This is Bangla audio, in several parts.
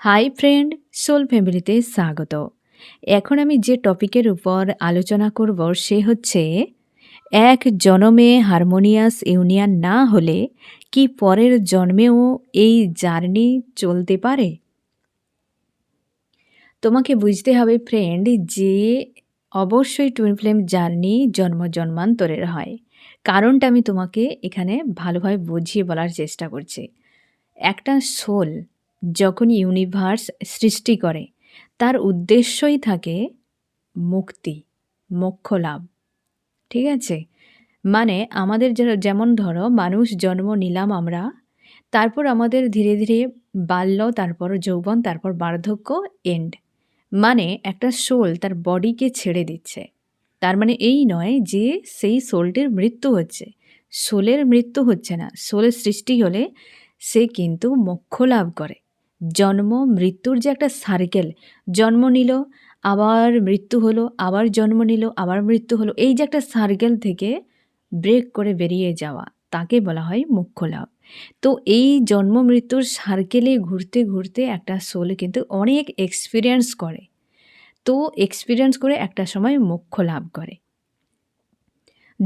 হাই ফ্রেন্ড সোল ফ্যামিলিতে স্বাগত। এখন আমি যে টপিকের উপর আলোচনা করব সে হচ্ছে, এক জনমে হারমোনিয়াস ইউনিয়ন না হলে কি পরের জন্মেও এই জার্নি চলতে পারে? তোমাকে বুঝতে হবে ফ্রেন্ড যে অবশ্যই টুইন ফ্লেম জার্নি জন্ম জন্মান্তরের হয়। কারণটা আমি তোমাকে এখানে ভালোভাবে বুঝিয়ে বলার চেষ্টা করছি। একটা সোল যখন ইউনিভার্স সৃষ্টি করে, তার উদ্দেশ্যই থাকে মুক্তি, মোক্ষ লাভ। ঠিক আছে? মানে আমাদের যেমন ধরো, মানুষ জন্ম নিলাম আমরা, তারপর আমাদের ধীরে ধীরে বাল্য, তারপর যৌবন, তারপর বার্ধক্য এন্ড মানে একটা সোল তার বডিকে ছেড়ে দিচ্ছে। তার মানে এই নয় যে সেই সোলটির মৃত্যু হচ্ছে। সোলের মৃত্যু হচ্ছে না। সোলের সৃষ্টি হলে সে কিন্তু মোক্ষ লাভ করে। জন্ম, মৃত্যুর যে একটা সার্কেল জন্ম নিল, আবার মৃত্যু হলো, আবার জন্ম নিল, আবার মৃত্যু হলো, এই যে একটা সার্কেল থেকে ব্রেক করে বেরিয়ে যাওয়া, তাকে বলা হয় মোক্ষ লাভ তো এই জন্ম, মৃত্যুর সার্কেলে ঘুরতে ঘুরতে একটা সোল কিন্তু অনেক এক্সপিরিয়েন্স করে। তো এক্সপিরিয়েন্স করে একটা সময় মোক্ষ লাভ করে।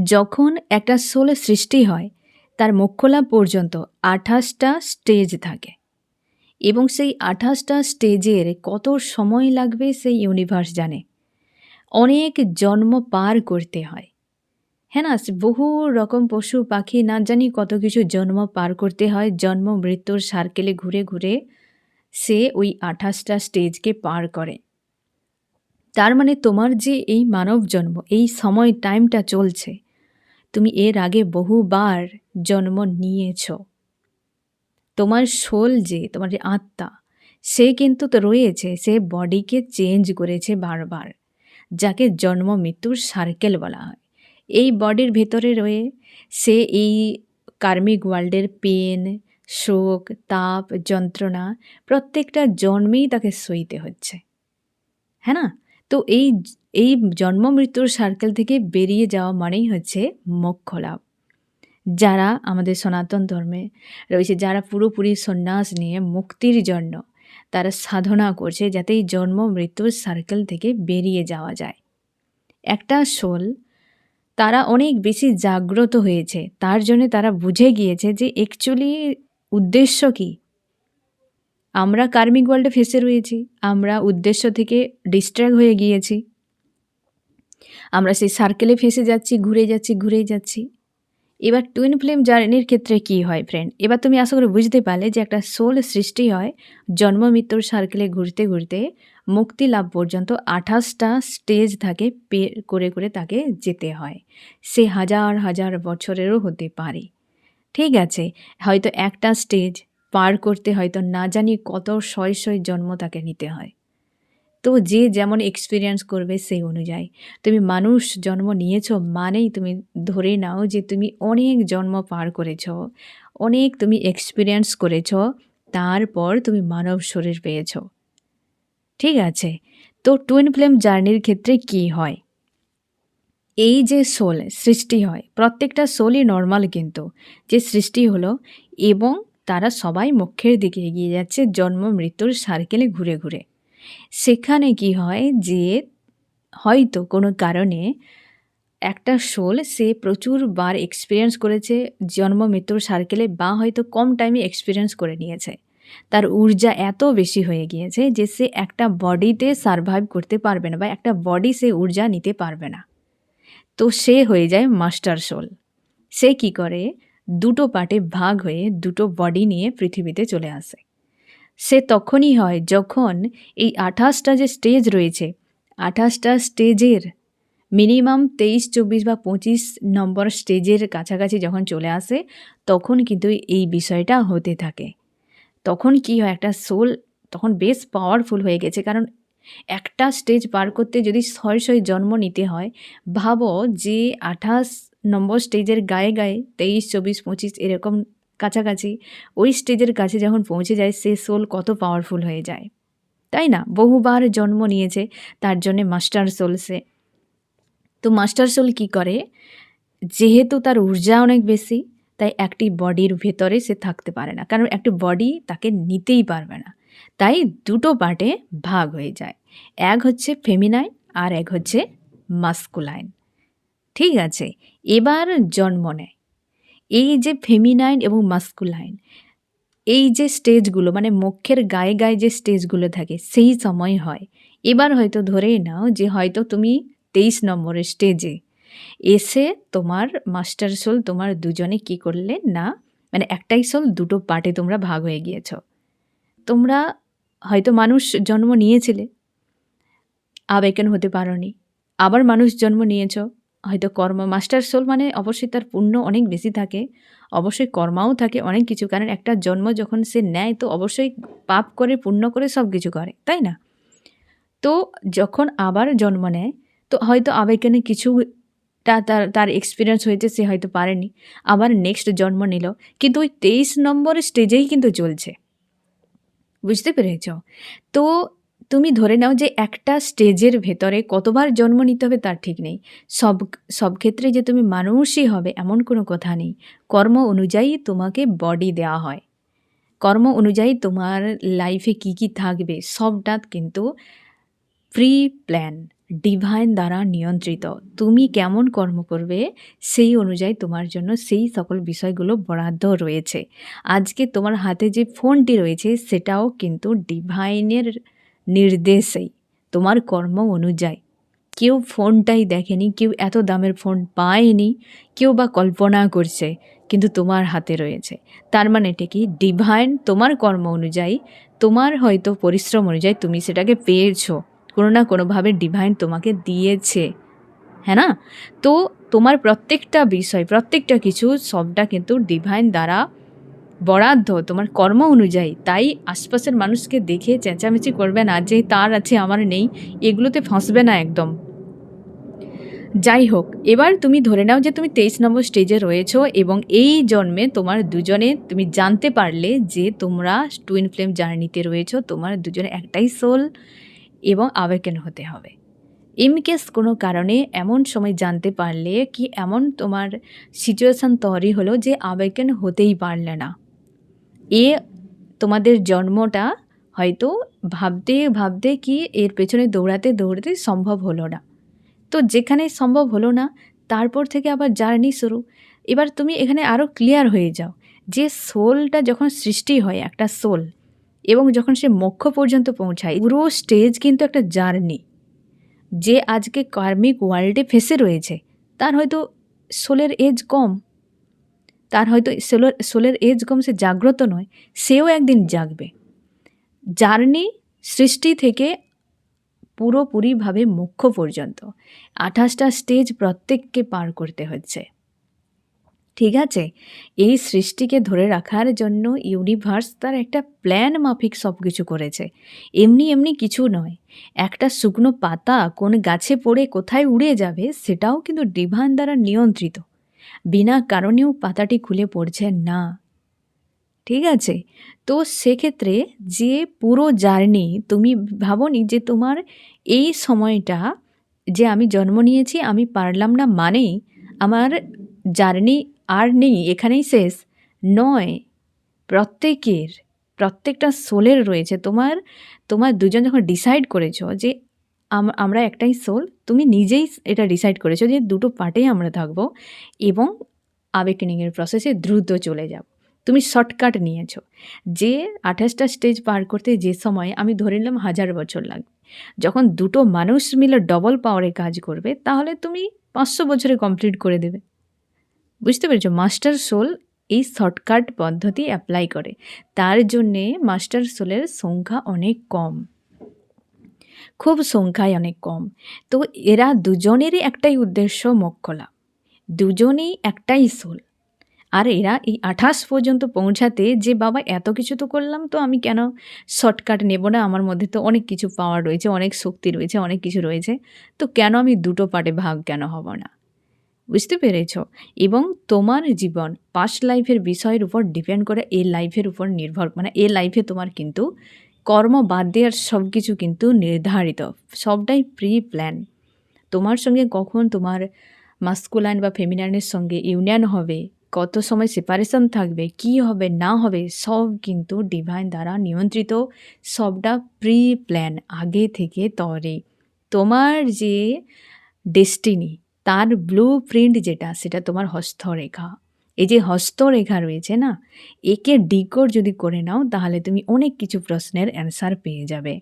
যখন একটা সোল সৃষ্টি হয়, তার মোক্ষ লাভ পর্যন্ত আঠাশটা স্টেজ থাকে। এবং সেই আঠাশটা স্টেজের কত সময় লাগবে সেই ইউনিভার্স জানে। অনেক জন্ম পার করতে হয়। হ্যাঁ না বহু রকম পশু, পাখি, না জানি কত কিছু জন্ম পার করতে হয়। জন্ম, মৃত্যুর সার্কেলে ঘুরে ঘুরে সে ওই আঠাশটা স্টেজকে পার করে। তার মানে তোমার যে এই মানব জন্ম, এই সময় টাইমটা চলছে, তুমি এর আগে বহুবার জন্ম নিয়েছো। তোমার সোল যে, তোমার যে আত্মা, সে কিন্তু তো রয়েছে, সে বডিকে চেঞ্জ করেছে বারবার, যাকে জন্ম মৃত্যুর সার্কেল বলা হয়। এই বডির ভেতরে রয়ে সে এই কার্মিক ওয়ার্ল্ডের পেন, শোক, তাপ, যন্ত্রণা প্রত্যেকটা জন্মেই তাকে সইতে হচ্ছে। হ্যাঁ না? তো এই এই জন্ম মৃত্যুর সার্কেল থেকে বেরিয়ে যাওয়া মানেই হচ্ছে মোক্ষ লাভ যারা আমাদের সনাতন ধর্মে রয়েছে, যারা পুরোপুরি সন্ন্যাস নিয়ে মুক্তির জন্য তারা সাধনা করছে যাতে এই জন্ম মৃত্যুর সার্কেল থেকে বেরিয়ে যাওয়া যায়। একটা সোল তারা অনেক বেশি জাগ্রত হয়েছে, তার জন্য তারা বুঝে গিয়েছে যে অ্যাকচুয়ালি উদ্দেশ্য কী। আমরা কার্মিক ওয়ার্ল্ডে ফেসে রয়েছি, আমরা উদ্দেশ্য থেকে ডিস্ট্র্যাক্ট হয়ে গিয়েছি। আমরা সেই সার্কেলে ফেসে যাচ্ছি, ঘুরে যাচ্ছি ঘুরে যাচ্ছি। এবার টুইন ফ্লেম জার্নির ক্ষেত্রে কি হয় ফ্রেন্ড এবার তুমি আশা করি বুঝতে পারলে যে একটা সোল সৃষ্টি হয় জন্ম, মৃত্যুর সার্কেলে ঘুরতে ঘুরতে মুক্তি লাভ পর্যন্ত আঠাশটা স্টেজ থাকে পে করে করে তাকে যেতে হয়। সে হাজার হাজার বছরেরও হতে পারে। ঠিক আছে, হয়তো একটা স্টেজ পার করতে হয়তো না জানি কত শয় শয় জন্ম তাকে নিতে হয়। তো যে যেমন এক্সপিরিয়েন্স করবে সেই অনুযায়ী। তুমি মানুষ, জন্ম নিয়েছ মানেই তুমি ধরে নাও যে তুমি অনেক জন্ম পার করেছ, অনেক তুমি এক্সপিরিয়েন্স করেছ, তারপর তুমি মানব শরীর পেয়েছ। ঠিক আছে? তো টুইন ফ্লেম জার্নির ক্ষেত্রে কি হয়? এই যে সোল সৃষ্টি হয়, প্রত্যেকটা সোলই নর্মাল কিন্তু। যে সৃষ্টি হলো এবং তারা সবাই মুখ্যের দিকে এগিয়ে যাচ্ছে, জন্ম, মৃত্যুর সার্কেলে ঘুরে ঘুরে। সেখানে কি হয় যে হয়তো কোনো কারণে একটা সোল সে প্রচুর বার এক্সপিরিয়েন্স করেছে, জন্ম, মৃত্যুর সার্কেলে বা হয়তো কম টাইমে এক্সপিরিয়েন্স করে নিয়েছে। তার ঊর্জা এত বেশি হয়ে গিয়েছে যে সে একটা বডিতে সারভাইভ করতে পারবে না বা একটা বডি সে ঊর্জা নিতে পারবে না। তো সে হয়ে যায় মাস্টার সোল সে কি করে? দুটো পার্টে ভাগ হয়ে দুটো বডি নিয়ে পৃথিবীতে চলে আসে। সে তখনই হয় যখন এই আঠাশটা যে স্টেজ রয়েছে, আঠাশটা স্টেজের মিনিমাম তেইশ, চব্বিশ বা পঁচিশ নম্বর স্টেজের কাছাকাছি যখন চলে আসে, তখন কিন্তু এই বিষয়টা হতে থাকে। তখন কি হয়, একটা সোল তখন বেশ পাওয়ারফুল হয়ে গেছে, কারণ একটা স্টেজ পার করতে যদি ছয় ছয় জন্ম নিতে হয়, ভাবো যে আঠাশ নম্বর স্টেজের গায়ে গায়ে তেইশ, চব্বিশ, পঁচিশ এরকম কাছাকাছি। ওই স্টেজের কাছে যখন পৌঁছে যায়, সে সোল কত পাওয়ারফুল হয়ে যায়। তাই না? বহুবার জন্ম নিয়েছে, তার জন্যে মাস্টার সোল সে। তো মাস্টার সোল কী করে? যেহেতু তার ঊর্জা অনেক বেশি, তাই একটি বডির ভেতরে সে থাকতে পারে না। কারণ একটি বডি তাকে নিতেই পারবে না। তাই দুটো পার্টে ভাগ হয়ে যায়। এক হচ্ছে ফেমিনাইন আর এক হচ্ছে মাস্কুলাইন ঠিক আছে? এবার জন্ম নেয়। এই যে ফেমিনাইন এবং মাস্কুলাইন এই যে স্টেজগুলো মানে মুখের গায়ে গায়ে যে স্টেজগুলো থাকে, সেই সময় হয়। এবার হয়তো ধরেই নাও যে হয়তো তুমি তেইশ নম্বরের স্টেজে এসে তোমার মাস্টার সোল তোমার দুজনে কি করলে? না মানে একটাই সোল দুটো পার্টে তোমরা ভাগ হয়ে গিয়েছ। তোমরা হয়তো মানুষ জন্ম নিয়েছিলে আবেকেন হতে পারোনি? আবার মানুষ জন্ম নিয়েছ? হয়তো কর্ম, মাস্টার সোল মানে অবশ্যই তার পুণ্য অনেক বেশি থাকে। অবশ্যই কর্মাও থাকে অনেক কিছু, কারণ একটা জন্ম যখন সে নেয় তো অবশ্যই পাপ করে, পুণ্য করে সব কিছু করে, তাই না? তো যখন আবার জন্ম নেয়, তো হয়তো আবেগেনে কিছুটা তার তার এক্সপিরিয়েন্স হয়েছে, সে হয়তো পারেনি। আবার নেক্সট জন্ম নিল, কিন্তু ওই তেইশ নম্বর স্টেজেই কিন্তু চলছে। বুঝতে পেরেছ? তো তুমি ধরে নাও যে একটা স্টেজের ভেতরে কতবার জন্ম নিতে হবে তার ঠিক নেই। সব সব ক্ষেত্রে যে তুমি মানুষই হবে এমন কোনো কথা নেই। কর্ম অনুযায়ী তোমাকে বডি দেওয়া হয়। কর্ম অনুযায়ী তোমার লাইফে কি কি থাকবে সবটা কিন্তু প্রি প্ল্যান ডিভাইন দ্বারা নিয়ন্ত্রিত। তুমি কেমন কর্ম করবে সেই অনুযায়ী তোমার জন্য সেই সকল বিষয়গুলো বরাদ্দ রয়েছে। আজকে তোমার হাতে যে ফোনটি রয়েছে সেটাও কিন্তু ডিভাইনের নির্দেশেই, তোমার কর্ম অনুযায়ী। কেউ ফোনটাই দেখেনি, কেউ এত দামের ফোন পায়নি, কেউ বা কল্পনা করছে, কিন্তু তোমার হাতে রয়েছে। তার মানে এটা কি? ডিভাইন তোমার কর্ম অনুযায়ী, তোমার হয়তো পরিশ্রম অনুযায়ী তুমি সেটাকে পেয়েছ। কোনো না কোনোভাবে ডিভাইন তোমাকে দিয়েছে। হ্যাঁ না? তো তোমার প্রত্যেকটা বিষয়, প্রত্যেকটা কিছু সবটা কিন্তু ডিভাইন দ্বারা বরাদ্দ, তোমার কর্ম অনুযায়ী, তাই আশপাশের মানুষকে দেখে চেঁচামেচি করবে না যে তার আছে, আমার নেই, এগুলোতে ফাঁসবে না একদম। যাই হোক, এবার তুমি ধরে নাও যে তুমি তেইশ নম্বর স্টেজে রয়েছো এবং এই জন্মে তোমার দুজনে, তুমি জানতে পারলে যে তোমরা টুইন ফ্লেম জার্নিতে রয়েছো, তোমার দুজনে একটাই সোল এবং আবেকেন হতে হবে। ইনকেস কোনো কারণে এমন সময় জানতে পারলে কি এমন তোমার সিচুয়েশান তৈরি হলো যে আবেকেন হতেই পারলে না। এ তোমাদের জন্মটা হয়তো ভাবতে ভাবতে কি এর পেছনে দৌড়াতে দৌড়াতে সম্ভব হলো না। তো যেখানে সম্ভব হলো না, তারপর থেকে আবার জার্নি শুরু। এবার তুমি এখানে আরও ক্লিয়ার হয়ে যাও যে সোলটা যখন সৃষ্টি হয় একটা সোল এবং যখন সে মোক্ষ পর্যন্ত পৌঁছায়, পুরো স্টেজ কিন্তু একটা জার্নি। যে আজকে কার্মিক ওয়ার্ল্ডে ফেসে রয়েছে, তার হয়তো সোলের এজ কম তার হয়তো সোলের সোলের এজ কম, সে জাগ্রত নয়, সেও একদিন জাগবে। জার্নি সৃষ্টি থেকে পুরোপুরিভাবে মোক্ষ পর্যন্ত। আঠাশটা স্টেজ প্রত্যেককে পার করতে হচ্ছে। ঠিক আছে? এই সৃষ্টিকে ধরে রাখার জন্য ইউনিভার্স তার একটা প্ল্যান মাফিক সব কিছু করেছে। এমনি এমনি কিছু নয়। একটা শুকনো পাতা কোন গাছে পড়ে কোথায় উড়ে যাবে, সেটাও কিন্তু ডিভান দ্বারা নিয়ন্ত্রিত। বিনা কারণেও পাতাটি খুলে পড়ছে না। ঠিক আছে? তো সেক্ষেত্রে যে পুরো জার্নি তুমি ভাবনি যে তোমার এই সময়টা যে আমি জন্ম নিয়েছি, আমি পারলাম না মানেই আমার জার্নি আর নেই, এখানেই শেষ। নয়, প্রত্যেকের, প্রত্যেকটা সোলের রয়েছে। তোমার তোমার দুজন যখন ডিসাইড করেছ যে আমরা একটাই সোল তুমি নিজেই এটা ডিসাইড করেছ যে দুটো পার্টেই আমরা থাকব এবং আবেকেনিংয়ের প্রসেসে দ্রুত চলে যাব। তুমি শর্টকাট নিয়েছো। যে আঠাশটা স্টেজ পার করতে যে সময় আমি ধরে নিলাম হাজার বছর লাগবে। যখন দুটো মানুষ মিলে ডবল পাওয়ারে কাজ করবে, তাহলে তুমি পাঁচশো বছরে কমপ্লিট করে দেবে। বুঝতে পেরেছ? মাস্টার সোল এই শর্টকাট পদ্ধতি অ্যাপ্লাই করে। তার জন্যে মাস্টার সোলের সংখ্যা অনেক কম। খুব সংখ্যায় অনেক কম। তো এরা দুজনেরই একটাই উদ্দেশ্য মোক্ষলা দুজনেই একটাই সোল আর এরা এই আঠাশ পর্যন্ত পৌঁছাতে যে, বাবা, এত কিছু তো করলাম তো আমি কেন শর্টকাট নেব না? আমার মধ্যে তো অনেক কিছু পাওয়ার রয়েছে, অনেক শক্তি রয়েছে, অনেক কিছু রয়েছে। তো কেন আমি দুটো পার্টে ভাগ কেন হব না? বুঝতে পেরেছ? এবং তোমার জীবন পাস্ট লাইফের বিষয়ের উপর ডিপেন্ড করে, এ লাইফের উপর নির্ভর মানে এ লাইফে তোমার কিন্তু কর্ম বাদ দেওয়ার সব কিছু কিন্তু নির্ধারিত। সবটাই প্রি প্ল্যান তোমার সঙ্গে কখন তোমার মাস্কুলাইন বা ফেমিনাইনের সঙ্গে ইউনিয়ন হবে, কত সময় সেপারেশন থাকবে, কি হবে, না হবে, সব কিন্তু ডিভাইন দ্বারা নিয়ন্ত্রিত। সবটা প্রি প্ল্যান আগে থেকে তরে। তোমার যে ডেস্টিনি তার ব্লু প্রিন্ট যেটা, সেটা তোমার হস্তরেখা। এই যে হস্তরেখা রয়েছে না, একে ডিকোড যদি করে নাও, তাহলে তুমি অনেক কিছু প্রশ্নের অ্যান্সার পেয়ে যাবে।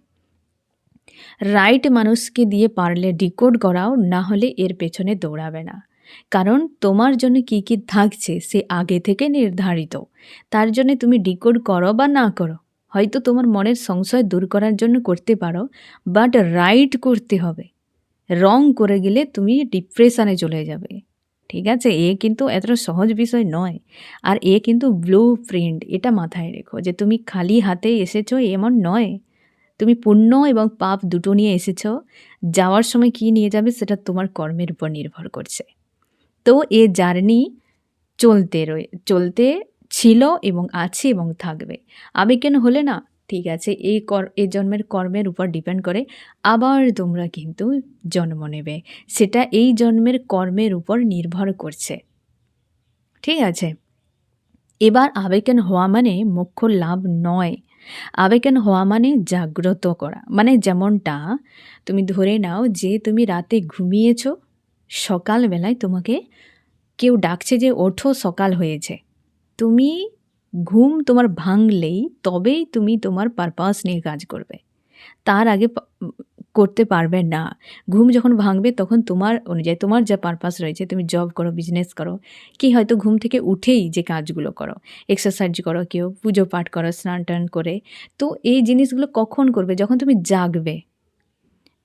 রাইট মানুষকে দিয়ে পারলে ডিকোড করাও, না হলে এর পেছনে দৌড়াবে না। কারণ তোমার জন্য কি কি থাকছে, সে আগে থেকে নির্ধারিত। তার জন্য তুমি ডিকোড করো বা না করো, হয়তো তোমার মনের সংশয় দূর করার জন্য করতে পারো, বাট রাইট করতে হবে। রং করে গেলে তুমি ডিপ্রেশনে চলে যাবে। ঠিক আছে? এ কিন্তু এতটা সহজ বিষয় নয়। আর এ কিন্তু ব্লু প্রিন্ট এটা মাথায় রেখো যে তুমি খালি হাতে এসেছ এমন নয়। তুমি পুণ্য এবং পাপ দুটো নিয়ে এসেছ। যাওয়ার সময় কি নিয়ে যাবে সেটা তোমার কর্মের উপর নির্ভর করছে। তো এ জার্নি চলতে রয়ে, চলতে ছিল এবং আছে এবং থাকবে। আবেগ কেন হলে না? ঠিক আছে, এই কর, এই জন্মের কর্মের উপর ডিপেন্ড করে আবার তোমরা কিন্তু জন্ম নেবে। সেটা এই জন্মের কর্মের উপর নির্ভর করছে। ঠিক আছে? এবার আবেগেন হওয়া মানে মুখ্য লাভ নয়। আবেগেন হওয়া মানে জাগ্রত করা। মানে যেমনটা তুমি ধরে নাও যে তুমি রাতে ঘুমিয়েছো, সকালবেলায় তোমাকে কেউ ডাকছে যে ওঠো, সকাল হয়েছে। তুমি ঘুম তোমার ভাঙলেই তবেই তুমি তোমার পারপাস নিয়ে কাজ করবে। তার আগে করতে পারবে না। ঘুম যখন ভাঙবে তখন তোমার অনুযায়ী তোমার যা পারপাস রয়েছে, তুমি জব করো বিজনেস করো, কি হয়তো ঘুম থেকে উঠেই যে কাজগুলো করো এক্সারসাইজ করো, কেউ পুজো পাঠ করো, স্নান টান করে, তো এই জিনিসগুলো কখন করবে? যখন তুমি জাগবে।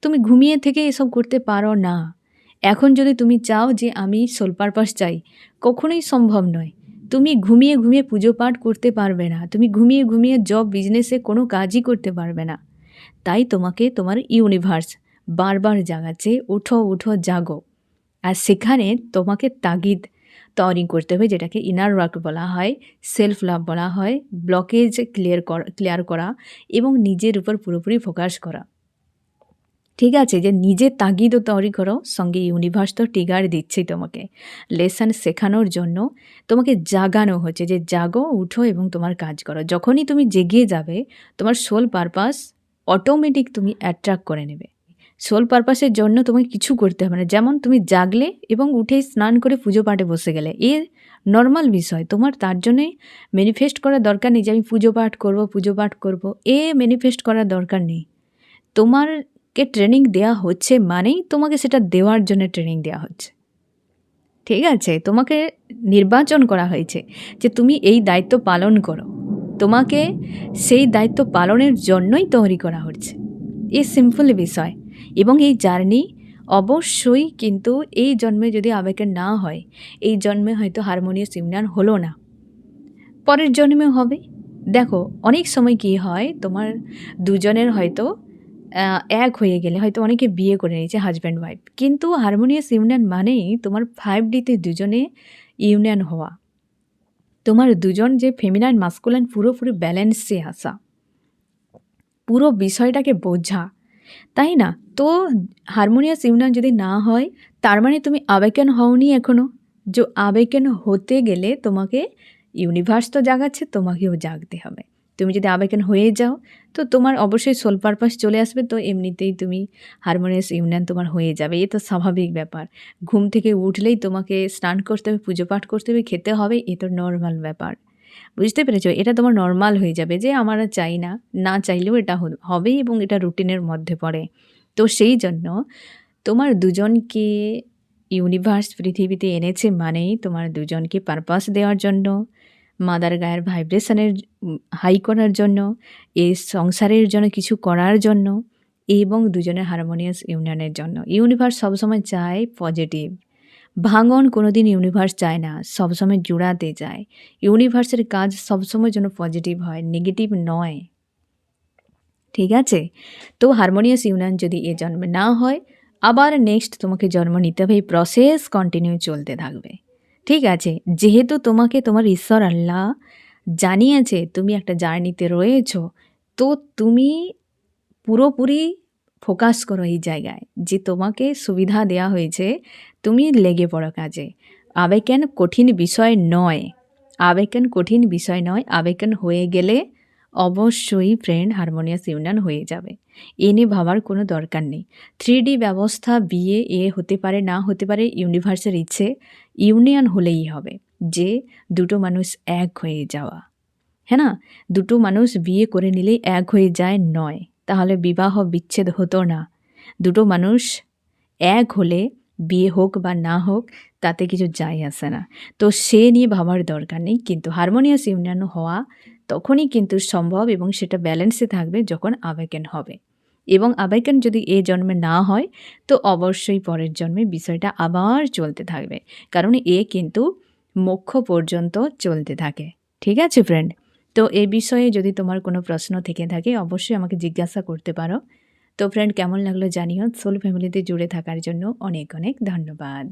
তুমি ঘুমিয়ে থেকে এসব করতে পারো না। এখন যদি তুমি চাও যে আমি সোল পারপাস চাই, কখনোই সম্ভব নয়। তুমি ঘুমিয়ে ঘুমিয়ে পুজো পাঠ করতে পারবে না। তুমি ঘুমিয়ে ঘুমিয়ে জব বিজনেসে কোনো কাজই করতে পারবে না। তাই তোমাকে তোমার ইউনিভার্স বারবার জাগাচ্ছে, উঠো উঠো, জাগো। আর সেখানে তোমাকে তাগিদ তৈরি করতে হবে, যেটাকে ইনার ওয়ার্ক বলা হয় সেলফ লাভ বলা হয় ব্লকেজ ক্লিয়ার করা ক্লিয়ার করা এবং নিজের উপর পুরোপুরি ফোকাস করা। ঠিক আছে, যে নিজে তাগিদও তৈরি করো, সঙ্গে ইউনিভার্স তো টিগার দিচ্ছেই তোমাকে। লেসন শেখানোর জন্য তোমাকে জাগানো হচ্ছে যে জাগো, উঠো এবং তোমার কাজ করো। যখনই তুমি জেগে যাবে, তোমার সোল পারপাস অটোমেটিক তুমি অ্যাট্রাক্ট করে নেবে। সোল পারপাসের জন্য তোমাকে কিছু করতে হবে না। যেমন তুমি জাগলে এবং উঠেই স্নান করে পুজো পাঠে বসে গেলে। এ নর্মাল বিষয়। তোমার তার জন্যে ম্যানিফেস্ট করার দরকার নেই যে আমি পুজো পাঠ করব, পুজো পাঠ করব। এ ম্যানিফেস্ট করার দরকার নেই। তোমারকে ট্রেনিং দেওয়া হচ্ছে মানেই তোমাকে সেটা দেওয়ার জন্য ট্রেনিং দেওয়া হচ্ছে। ঠিক আছে? তোমাকে নির্বাচন করা হয়েছে যে তুমি এই দায়িত্ব পালন করো। তোমাকে সেই দায়িত্ব পালনের জন্যই তৈরি করা হচ্ছে। এই সিম্পল বিষয়। এবং এই জার্নি অবশ্যই কিন্তু এই জন্মে যদি আবেগের না হয়, এই জন্মে হয়তো হারমোনিয়াস ইউনিয়ন হলো না। পরের জন্মে হবে। দেখো, অনেক সময় কি হয়, তোমার দুজনের হয়তো এক হয়ে গেলে হয়তো অনেকে বিয়ে করে নিয়েছে হাজব্যান্ড ওয়াইফ কিন্তু হারমোনিয়াস ইউনিয়ন মানেই তোমার ফাইভ ডিতে দুজনে ইউনিয়ন হওয়া। তোমার দুজন যে ফেমিনাইন মাস্কুলাইন পুরোপুরি ব্যালেন্সে আসা। পুরো বিষয়টাকে বোঝা। তাই না? তো হারমোনিয়াস ইউনিয়ন যদি না হয়, তার মানে তুমি আবেকেন হওনি এখনও যে আবেকেন হতে গেলে তোমাকে ইউনিভার্স তো জাগাচ্ছে, তোমাকেও জাগতে হবে। তুমি যদি আবেকেন হয়ে যাও, তো তোমার অবশ্যই সোল পারপাস চলে আসবে। তো এমনিতেই তুমি হারমোনিয়াস ইউনিয়ন তোমার হয়ে যাবে। এ তো স্বাভাবিক ব্যাপার। ঘুম থেকে উঠলেই তোমাকে স্নান করতে হবে, পুজো পাঠ করতে হবে, খেতে হবে, এ তো নর্মাল ব্যাপার। বুঝতে পেরেছ? এটা তোমার নর্মাল হয়ে যাবে যে আমার চাই না। না চাইলেও এটা হবেই এবং এটা রুটিনের মধ্যে পড়ে। তো সেই জন্য তোমার দুজনকে ইউনিভার্স পৃথিবীতে এনেছে মানেই তোমার দুজনকে পারপাস দেওয়ার জন্য। মাদার গায়ের ভাইব্রেশনের হাই করার জন্য এই সংসারের জন্য কিছু করার জন্য, এবং দুজনের হারমোনিয়াস ইউনিয়নের জন্য। ইউনিভার্স সবসময় চায় পজিটিভ। ভাঙন কোনোদিন ইউনিভার্স চায় না, সবসময় জোড়াতে যায় ইউনিভার্সের কাজ সবসময় যেন পজিটিভ হয়, নেগেটিভ নয়। ঠিক আছে? তো হারমোনিয়াস ইউনিয়ন যদি এ জন্মে না হয়, আবার নেক্সট তোমাকে জন্ম নিতে হবে, এই প্রসেস কন্টিনিউ চলতে থাকবে। ঠিক আছে, যেহেতু তোমাকে তোমার ঈশ্বর আল্লাহ জানিয়েছে, তুমি একটা জার্নিতে রয়েছ, তো তুমি পুরোপুরি ফোকাস করো এই জায়গায় যে তোমাকে সুবিধা দেওয়া হয়েছে, তুমি লেগে পড়ো কাজে। আবেকেন কঠিন বিষয় নয় আবেকেন কঠিন বিষয় নয় আবেকেন হয়ে গেলে অবশ্যই ফ্রেন্ড হারমোনিয়াস ইউনিয়ন হয়ে যাবে। এ নিয়ে ভাবার কোনো দরকার নেই। থ্রি ডি ব্যবস্থা বিয়ে এ হতে পারে, না হতে পারে, ইউনিভার্সের ইচ্ছে, ইউনিয়ন হলেই হবে। যে দুটো মানুষ এক হয়ে যাওয়া। হ্যাঁ না? দুটো মানুষ বিয়ে করে নিলেই এক হয়ে যায় নয়। তাহলে বিবাহ বিচ্ছেদ হতো না। দুটো মানুষ এক হলে বিয়ে হোক বা না হোক, তাতে কিছু যায় আসে না। তো সে নিয়ে ভাবার দরকার নেই। কিন্তু হারমোনিয়াস ইউনিয়ন হওয়া তখনই কিন্তু সম্ভব এবং সেটা ব্যালেন্সে থাকবে যখন আবেগেন হবে। এবং আবেগেন যদি এ জন্মে না হয়, তো অবশ্যই পরের জন্মে বিষয়টা আবার চলতে থাকবে। কারণ এ কিন্তু মোক্ষ পর্যন্ত চলতে থাকে। ঠিক আছে ফ্রেন্ড তো এ বিষয়ে যদি তোমার কোনো প্রশ্ন থেকে থাকে, অবশ্যই আমাকে জিজ্ঞাসা করতে পারো। তো ফ্রেন্ড কেমন লাগল জানিও। সোল ফ্যামিলিতে জুড়ে থাকার জন্য অনেক অনেক ধন্যবাদ।